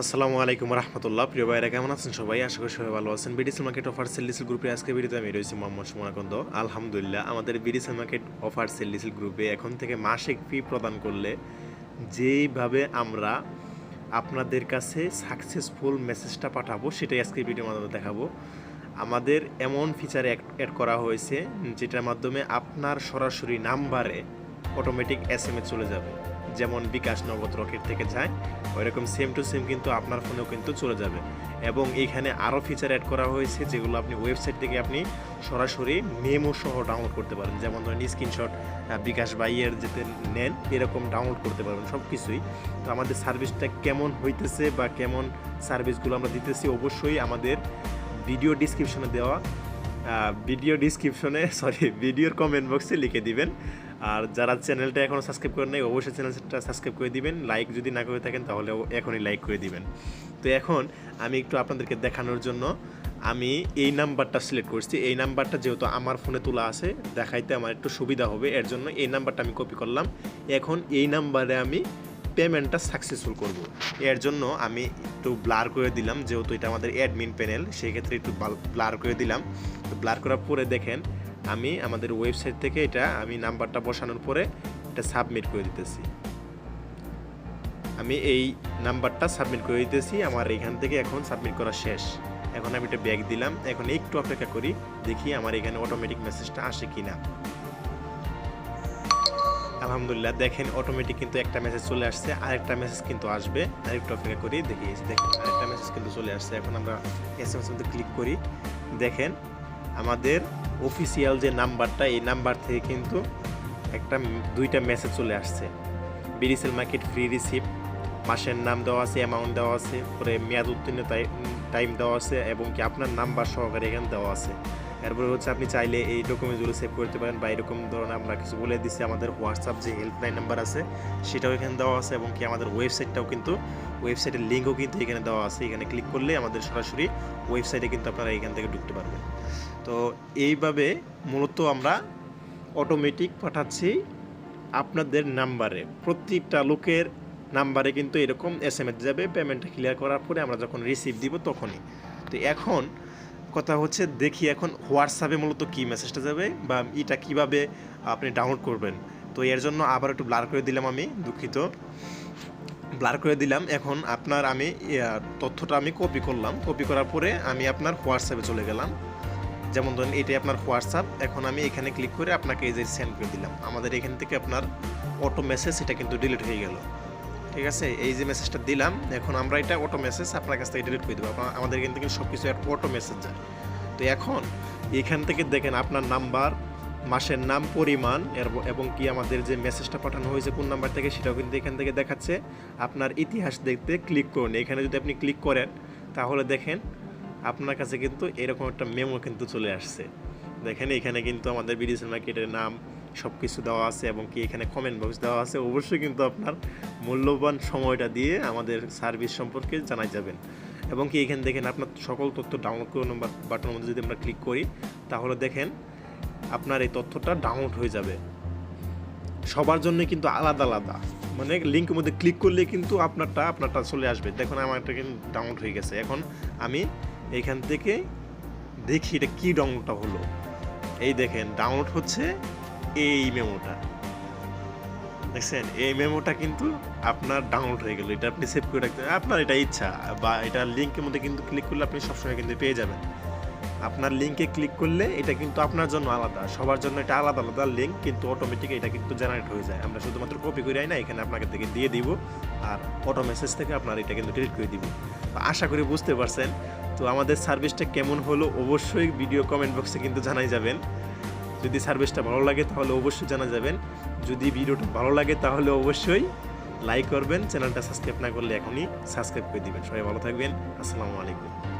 আসসালামু আলাইকুম রহমতুল্লাহ। প্রিয় ভাইরা, কেমন আছেন সবাই? আশা করি সবাই ভালো আছেন। বিডিসি মার্কেট অফার সেলিসিল গ্রুপে আজকে ভিডিওতে আমি রয়েছি মোহাম্মদ সুমনাকন্দ আলহামদুলিল্লাহ, আমাদের বিডিসি মার্কেট অফার সেলিসিল গ্রুপে এখন থেকে মাসিক ফি প্রদান করলে যেইভাবে আমরা আপনাদের কাছে সাকসেসফুল মেসেজটা পাঠাবো, সেটাই আজকে ভিডিওর মাধ্যমে দেখাবো। আমাদের এমন ফিচার অ্যাড করা হয়েছে, যেটার মাধ্যমে আপনার সরাসরি নাম্বারে অটোমেটিক এস চলে যাবে। যেমন বিকাশ নগদ রকেট থেকে যায়, ওইরকম সেম টু সেম কিন্তু আপনার ফোনেও কিন্তু চলে যাবে। এবং এখানে আরও ফিচার অ্যাড করা হয়েছে যেগুলো আপনি ওয়েবসাইট থেকে আপনি সরাসরি মেমো সহ ডাউনলোড করতে পারেন। যেমন ধরেন স্ক্রিনশট বিকাশ বাইয়ের যেতে নেন, এরকম ডাউনলোড করতে পারবেন সব কিছুই তো আমাদের সার্ভিসটা কেমন হইতেছে বা কেমন সার্ভিসগুলো আমরা দিতেছি অবশ্যই আমাদের ভিডিও ডিসক্রিপশনে দেওয়া ভিডিও ডিসক্রিপশনে সরি ভিডিওর কমেন্ট বক্সে লিখে দিবেন। আর যারা চ্যানেলটা এখনও সাবস্ক্রাইব করেন নাই, অবশ্যই চ্যানেলটা সাবস্ক্রাইব করে দিবেন। লাইক যদি না করে থাকেন, তাহলে এখনই লাইক করে দিবেন। তো এখন আমি একটু আপনাদেরকে দেখানোর জন্য আমি এই নাম্বারটা সিলেক্ট করছি। এই নাম্বারটা যেহেতু আমার ফোনে তোলা আছে, দেখাইতে আমার একটু সুবিধা হবে। এর জন্য এই নাম্বারটা আমি কপি করলাম। এখন এই নাম্বারে আমি পেমেন্টটা সাকসেসফুল করব। এর জন্য আমি একটু ব্লার করে দিলাম, যেহেতু এটা আমাদের অ্যাডমিন প্যানেল সেক্ষেত্রে একটু ব্লার করে দিলাম। তো ব্লার করার পরে দেখেন আমি আমাদের ওয়েবসাইট থেকে এটা আমি নাম্বারটা বসানোর পরে এটা সাবমিট করে দিতেছি। আমি এই নাম্বারটা সাবমিট করে দিতেছি, আমার এখান থেকে এখন সাবমিট করা শেষ। এখন আমি এটা ব্যাগ দিলাম, এখন একটু অপেক্ষা করি, দেখি আমার এখানে অটোমেটিক মেসেজটা আসে কি না আলহামদুলিল্লাহ, দেখেন অটোমেটিক কিন্তু একটা মেসেজ চলে আসছে, আরেকটা মেসেজ কিন্তু আসবে। আরেকটু অপেক্ষা করি, দেখি, দেখেন, আরেকটা মেসেজ কিন্তু চলে আসছে। এখন আমরা এস এম এস ক্লিক করি। দেখেন, আমাদের অফিসিয়াল যে নাম্বারটা, এই নাম্বার থেকে কিন্তু একটা, দুইটা মেসেজ চলে আসছে। বিডিসেল মার্কেট ফ্রি রিসিপ্ট মাসের নাম দেওয়া আছে অ্যামাউন্ট দেওয়া আছে, পরে মেয়াদ উত্তীর্ণ টাইম দেওয়া আছে, এবং কি আপনার নাম্বার সহকারে এখানে দেওয়া আছে। এরপরে হচ্ছে আপনি চাইলে এই ডকুমেন্টসগুলো সেভ করতে পারেন বা এরকম ধরনের আমরা কিছু বলে দিচ্ছি আমাদের হোয়াটসঅ্যাপ যে হেল্পলাইন নাম্বার আছে, সেটাও এখানে দেওয়া আছে এবং কি আমাদের ওয়েবসাইটটাও কিন্তু ওয়েবসাইটের লিঙ্কও কিন্তু এখানে দেওয়া আছে। এখানে ক্লিক করলে আমাদের সরাসরি ওয়েবসাইটে কিন্তু আপনারা এখান থেকে ঢুকতে পারবেন। তো এইভাবে মূলত আমরা অটোমেটিক পাঠাচ্ছি আপনাদের নাম্বারে প্রত্যেকটা লোকের নাম্বারে কিন্তু এরকম এস এম যাবে পেমেন্টটা ক্লিয়ার করার পরে আমরা যখন রিসিভ দিব তখনই। তো এখন কথা হচ্ছে, দেখি এখন হোয়াটসঅ্যাপে মূলত কী মেসেজটা যাবে বা এটা কীভাবে আপনি ডাউনলোড করবেন। তো এর জন্য আবার একটু ব্লার করে দিলাম আমি, দুঃখিত। ব্লার করে দিলাম, এখন আপনার আমি তথ্যটা আমি কপি করলাম। কপি করার পরে আমি আপনার হোয়াটসঅ্যাপে চলে গেলাম। যেমন ধরেন, এটাই আপনার হোয়াটসঅ্যাপ। এখন আমি এখানে ক্লিক করে আপনাকে এই যে সেন্ড করে দিলাম। আমাদের এখান থেকে আপনার অটো মেসেজ এটা কিন্তু ডিলিট হয়ে গেল। ঠিক আছে? এই যে মেসেজটা দিলাম, এখন আমরা এটা অটো মেসেজ আপনার কাছ থেকে ডিলিট করে দেবো। আমাদের এখান থেকে সব কিছু অটো মেসেজ যায়। তো এখন এখান থেকে দেখেন আপনার নাম্বার, মাসের নাম, পরিমাণ এবং কি আমাদের যে মেসেজটা পাঠানো হয়েছে কোন নাম্বার থেকে সেটাও কিন্তু এখান থেকে দেখাচ্ছে। আপনার ইতিহাস দেখতে ক্লিক করুন। এখানে যদি আপনি ক্লিক করেন, তাহলে দেখেন আপনার কাছে কিন্তু এরকম একটা মেমো কিন্তু চলে আসছে। দেখেন এখানে কিন্তু আমাদের বিডিসি মার্কেটের নাম সব কিছু দেওয়া আছে এবং কি এখানে কমেন্ট বক্স দেওয়া আছে, অবশ্যই কিন্তু আপনার মূল্যবান সময়টা দিয়ে আমাদের সার্ভিস সম্পর্কে জানাই যাবেন। এবং কি এখানে দেখেন আপনার সকল তথ্য ডাউনলোড করে নম্বর বাটনের মধ্যে যদি আমরা ক্লিক করি, তাহলে দেখেন আপনার এই তথ্যটা ডাউনলোড হয়ে যাবে। সবার জন্য কিন্তু আলাদা আলাদা। মানে লিঙ্কের মধ্যে ক্লিক করলে কিন্তু আপনারটা আপনারটা চলে আসবে। দেখুন আমারটা কিন্তু ডাউনলোড হয়ে গেছে। এখন আমি এখান থেকে দেখি এটা কী ডাউনলোডটা হলো। এই দেখেন ডাউনলোড হচ্ছে এই মেমোটা। দেখছেন? এই মেমোটা কিন্তু আপনার ডাউনলোড হয়ে গেল। এটা আপনি সেভ করে রাখতে আপনার এটা ইচ্ছা। বা এটা লিঙ্কের মধ্যে কিন্তু ক্লিক করলে আপনি সবসময় কিন্তু পেয়ে যাবেন। আপনার লিঙ্কে ক্লিক করলে এটা কিন্তু আপনার জন্য আলাদা। সবার জন্য এটা আলাদা আলাদা লিঙ্ক কিন্তু অটোমেটিক এটা কিন্তু জেনারেট হয়ে যায়। আমরা শুধুমাত্র কপি করে না, এখানে আপনাকে থেকে দিয়ে দিব। আর অটো মেসেজ থেকে আপনার এটা কিন্তু ডিলিট করে দিব। আশা করি বুঝতে পারছেন। তো আমাদের সার্ভিসটা কেমন হলো অবশ্যই ভিডিও কমেন্ট বক্সে কিন্তু জানাই যাবেন। যদি সার্ভিসটা ভালো লাগে তাহলে অবশ্যই জানা যাবেন। যদি ভিডিওটা ভালো লাগে তাহলে অবশ্যই লাইক করবেন, চ্যানেলটা সাবস্ক্রাইব না করলে এখনই সাবস্ক্রাইব করে দিবেন। সবাই ভালো থাকবেন। আসসালামু আলাইকুম।